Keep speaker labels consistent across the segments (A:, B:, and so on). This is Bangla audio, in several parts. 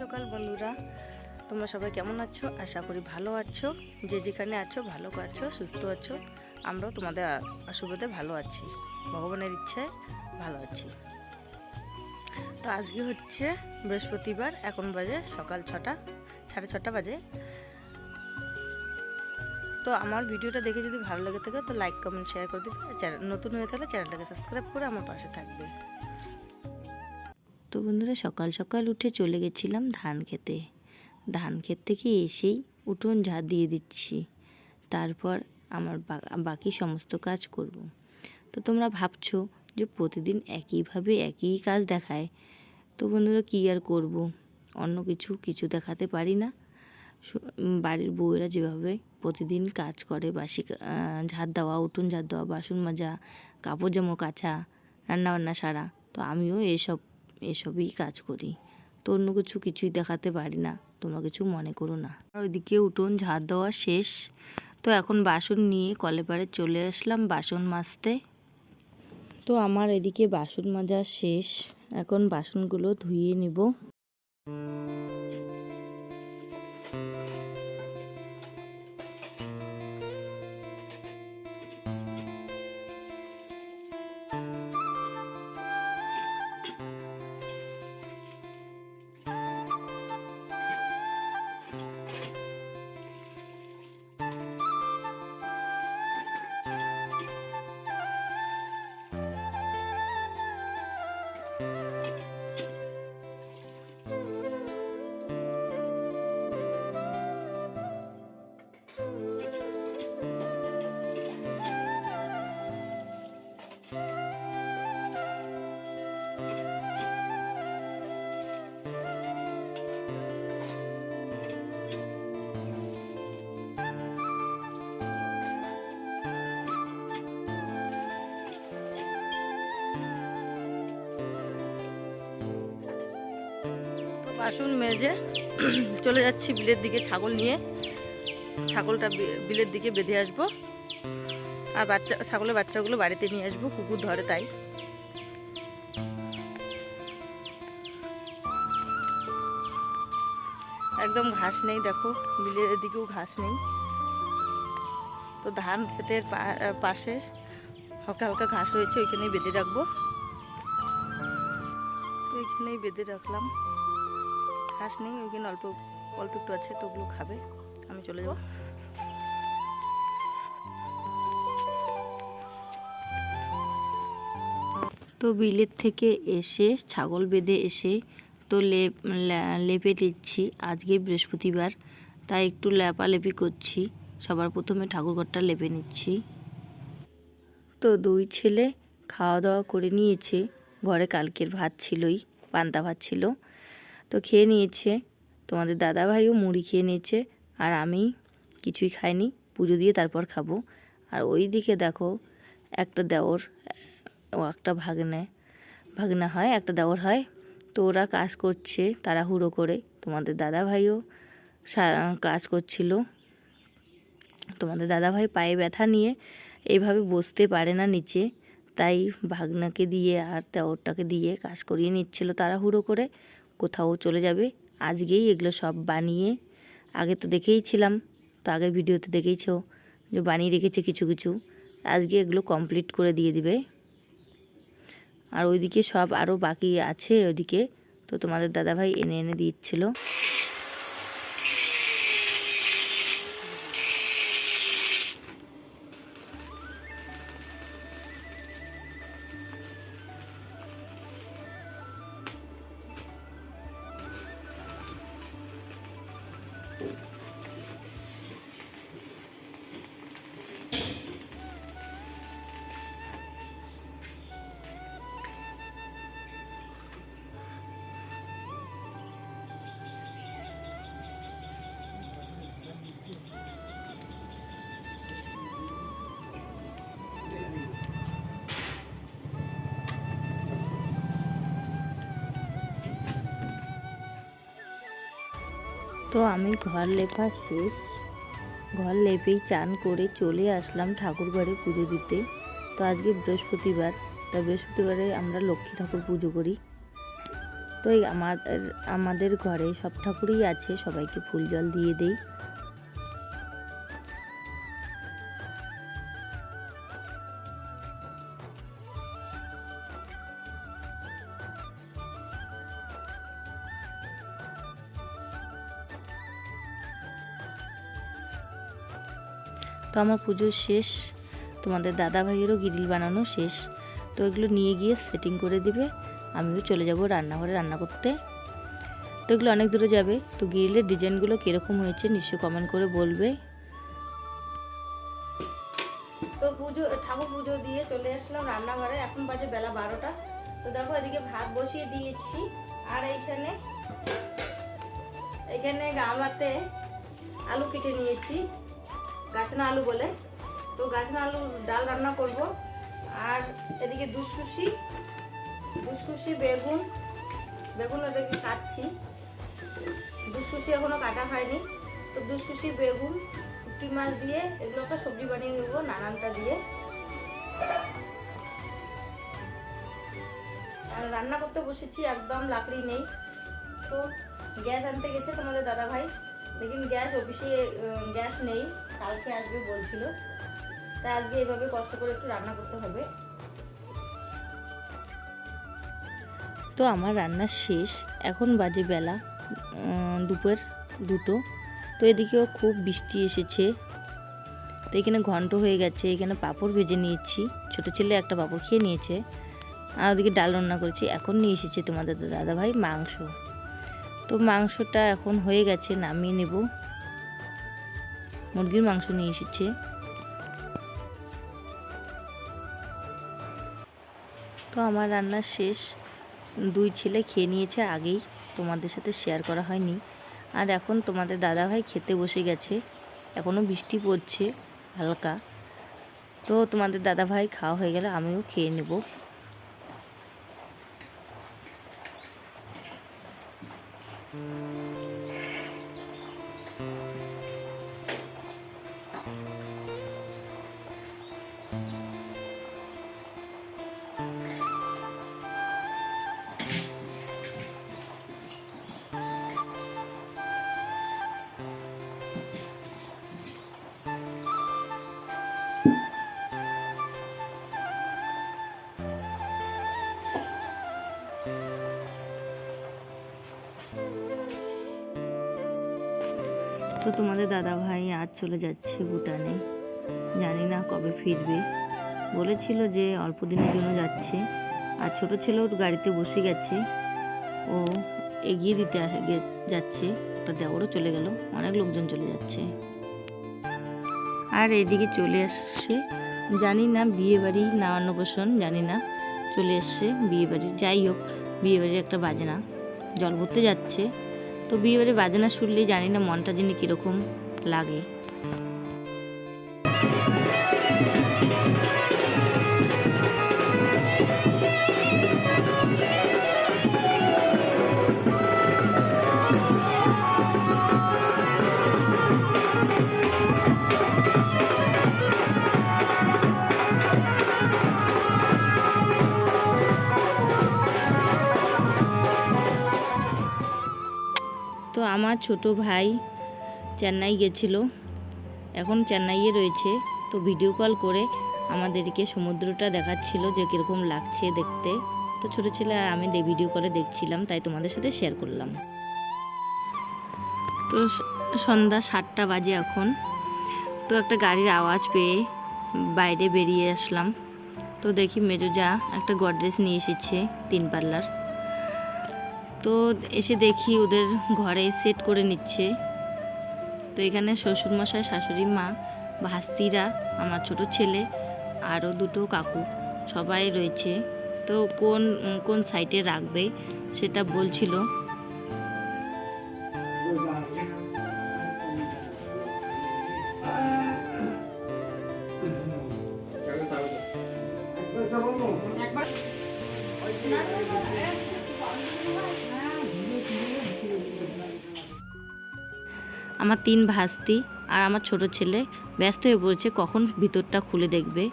A: সকাল বন্ধুরা। তোমরা সবাই কেমন আছো? আশা করি ভালো আছো। যে যেখানে আছো, ভালো আছো, সুস্থ আছো। আমরাও তোমাদের আশীর্বাদে ভালো আছি। ভগবানের ইচ্ছায় ভালো আছি। তো আজকে হচ্ছে বৃহস্পতিবার, এখন বাজে সকাল ছটা, সাড়ে ছটা বাজে। তো আমার ভিডিওটা দেখে যদি ভালো লেগে থাকে, তো লাইক কমেন্ট শেয়ার করে চ্যানেল নতুন হয়ে থাকলে চ্যানেলটাকে সাবস্ক্রাইব করে আমার পাশে থাকবে। তো বন্ধুরা সকাল সকাল উঠে চলে গেছিলাম ধান খেতে। ধান ক্ষেত থেকে এসেই উঠোন ঝাড় দিয়ে দিচ্ছি। তারপর আমার বাকি সমস্ত কাজ করব। তো তোমরা ভাবছ যে প্রতিদিন একইভাবে একই কাজ দেখায়। তো বন্ধুরা কী আর করব? অন্য কিছু কিছু দেখাতে পারি না। বাড়ির বউয়েরা যেভাবে প্রতিদিন কাজ করে, বাসি ঝাড় দেওয়া, উঠোন ঝাড় দেওয়া, বাসন মাজা, কাপড় জামা কাচা, রান্নাবান্না সারা, তো আমিও এসব এসবই কাজ করি। তো অন্য কিছু কিছুই দেখাতে পারি না। তোমরা কিছু মনে করো না। আর ওইদিকে উঠোন ঝাড় দেওয়া শেষ। তো এখন বাসন নিয়ে কলে পাড়ে চলে আসলাম বাসন মাজতে। তো আমার এদিকে বাসন মাজা শেষ। এখন বাসনগুলো ধুয়ে নেব। বাসন মেজে চলে যাচ্ছি বিলের দিকে ছাগল নিয়ে। ছাগলটা বিলের দিকে বেঁধে আসব। আর বাচ্চা ছাগলের বাচ্চাগুলো বাড়িতে নিয়ে আসব, কুকুর ধরে তাই। একদম ঘাস নেই, দেখো, বিলের দিকেও ঘাস নেই। তো ধান ক্ষেতের পাশে হালকা হালকা ঘাস হয়েছে ওইখানেই বেঁধে রাখব। তো এখানেই বেঁধে রাখলাম। ঘাস নেই ওইখানে অল্প অল্প একটু আছে, তো ওগুলো খাবে। আমি চলে যাব। তো বিলের থেকে এসে, ছাগল বেঁধে এসে তো লেপ লেপে দিচ্ছি। আজকে বৃহস্পতিবার, তাই একটু লেপালেপি করছি। সবার প্রথমে ঠাকুরঘরটা লেপে নিচ্ছি। তো দুই ছেলে খাওয়া দাওয়া করে নিয়েছে। ঘরে কালকের ভাত ছিলই, পান্তা ভাত ছিল। তো খেয়ে নিয়েছে। তোমাদের দাদা ভাইও মুড়ি খেয়ে নিয়েছে আর আমি কিছুই খাইনি। পুজো দিয়ে তারপর খাব। আর ওই দিকে দেখো, একটা দেওর, ও একটা ভাগ্নে, ভাগনা হয়, একটা দেওর হয়। তো ওরা কাজ করছে তাড়াহুড়ো করে। তোমাদের দাদা ভাইও সা- কাজ করছিল। তোমাদের দাদা ভাই পায়ে ব্যথা নিয়ে এইভাবে বসতে পারে না নিচে। তাই ভাগনাকে দিয়ে আর দেওরটাকে দিয়ে কাজ করিয়ে নিচ্ছিল তাড়াহুড়ো করে। কোথাও চলে যাবে। আজকেই এগুলো সব বানিয়ে আগে তো দেখেইছিলাম তো আগের ভিডিওতে দেখেইছ যে বানিয়ে রেখেছে কিছু কিছু। আজকে এগুলো কমপ্লিট করে দিয়ে দিবে। আর ওইদিকে সব আরও বাকি আছে ওইদিকে, তো তোমাদের দাদাভাই এনে এনে দিচ্ছিল। তো আমি ঘর লেপা শেষ। ঘর লেপেই চান করে চলে আসলাম ঠাকুর ঘরে পুজো দিতে। তো আজকে বৃহস্পতিবার, তা বৃহস্পতিবারে আমরা লক্ষ্মী ঠাকুর পুজো করি। তো আমাদের আমাদের ঘরে সব ঠাকুরই আছে, সবাইকে ফুল জল দিয়ে দেই। তো আমার পুজো শেষ, তোমাদের দাদা ভাইয়েরও গ্রিল বানানো শেষ। তো এগুলো নিয়ে গিয়ে সেটিং করে দিবে, আমিও চলে যাব রান্নাঘরে রান্না করতে। তো এগুলো অনেক দূরে যাবে, তো গ্রিলের ডিজাইনগুলো কীরকম হয়েছে নিশ্চয়ই কমেন্ট করে বলবে। তো পুজো, ঠাকুর পুজো দিয়ে চলে আসলাম রান্নাঘরে, এখন বাজে বেলা বারোটা। তো দেখো এদিকে ভাত বসিয়ে দিয়েছি, আর এইখানে এখানে গামলাতে আলু কেটে নিয়েছি। গাছনা আলু বলে। তো গাছনা আলু, ডাল রান্না করব। আর এদিকে দুসকুশি দুসকুশি, বেগুন। বেগুন ওদেরকে কাটছি। দুসকুশি এখনও কাটা হয়নি। তো দুসকুশি, বেগুন, পুঁটি মাছ দিয়ে এগুলো একটা সবজি বানিয়ে নেব, নানানটা দিয়ে। আর রান্না করতে বসেছি, একদম লাকড়ি নেই। তো গ্যাস আনতে গেছে তোমাদের দাদা ভাই লেকিন গ্যাস অফিসে গ্যাস নেই, কালকে আসবে বলছিল। তাই আজকে এইভাবে কষ্ট করে একটু রান্না করতে হবে। তো আমার রান্না শেষ, এখন বাজে বেলা দুপুর দুটো। তো এদিকেও খুব বৃষ্টি এসেছে। তো এখানে ঘন্ট হয়ে গেছে, এখানে পাঁপড় ভেজে নিয়েছি। ছোট ছেলে একটা পাঁপড় খেয়ে নিয়েছে। আর ওদিকে ডাল রান্না করেছি, এখন নিয়ে এসেছে তোমাদের দাদা ভাই মাংস। তো মাংসটা এখন হয়ে গেছে, নামিয়ে নেব। মুরগির মাংস নিয়ে এসেছে। তো আমার রান্না শেষ। দুই ছেলে খেয়ে নিয়েছে আগেই, তোমাদের সাথে শেয়ার করা হয়নি। আর এখন তোমাদের দাদাভাই খেতে বসে গেছে। এখনও বৃষ্টি পড়ছে হালকা। তো তোমাদের দাদাভাই খাওয়া হয়ে গেলে আমিও খেয়ে নেব। うん。তোমাদের দাদা ভাই আজ চলে যাচ্ছে ভুটানে। জানি না কবে ফিরবে। বলেছিল যে অল্প দিনের জন্য যাচ্ছে। আর ছোট ছেলেও গাড়িতে বসে গেছে। ও এগিয়ে দিতে যাচ্ছে। একটা দেওয়ারও চলে গেল। অনেক লোকজন চলে যাচ্ছে। আর এদিকে চলে আসছে জানি না বিয়ে বাড়ি না অন্নপ্রাশন, জানি না। চলে এসছে বিয়ে বাড়ি যাই হোক বিয়ে বাড়ির একটা বাজনা। জল ভরতে যাচ্ছে। তো বিয়ে বাড়ির বাজনা শুনলেই জানি না মনটা যিনি কীরকম লাগে। আমার ছোট ভাই চেন্নাই গেছিল। এখন চেন্নাইয়ে রয়েছে। তো ভিডিও কল করে আমাদেরকে সমুদ্রটা দেখাচ্ছিল যে কীরকম লাগছে দেখতে। তো ছোট ছেলে আর আমি ভিডিও করে দেখছিলাম, তাই তোমাদের সাথে শেয়ার করলাম। তো সন্ধ্যা সাতটা বাজে এখন। তো একটা গাড়ির আওয়াজ পেয়ে বাইরে বেরিয়ে আসলাম। তো দেখি মেজোজা একটা গডরেজ নিয়ে এসেছে তিন পাল্লার। তো এসে দেখি ওদের ঘরে সেট করে নিচ্ছে। তো এখানে শ্বশুরমশাই, শাশুড়ি মা, ভাস্তিরা, আমার ছোট ছেলে, আরও দুটো কাকু সবাই রয়েছে। তো কোন কোন সাইটে রাখবে সেটা বলছিল। আমার তিন ভাস্তি আর আমার ছোট ছেলে ব্যস্ত হয়ে পড়েছে কখন ভিতরটা খুলে দেখবে?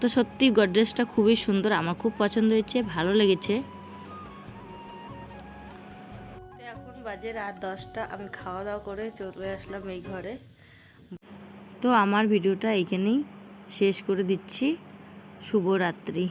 A: তো সত্যি গডরেজটা খুবই সুন্দর আমার খুব পছন্দ হয়েছে ভালো লেগেছে। এখন বাজে রাত দশটা আমি খাওয়া দাওয়া করে চলে আসলাম এই ঘরে। তো আমার ভিডিওটা এইখানেই শেষ করে দিচ্ছি। শুভরাত্রি।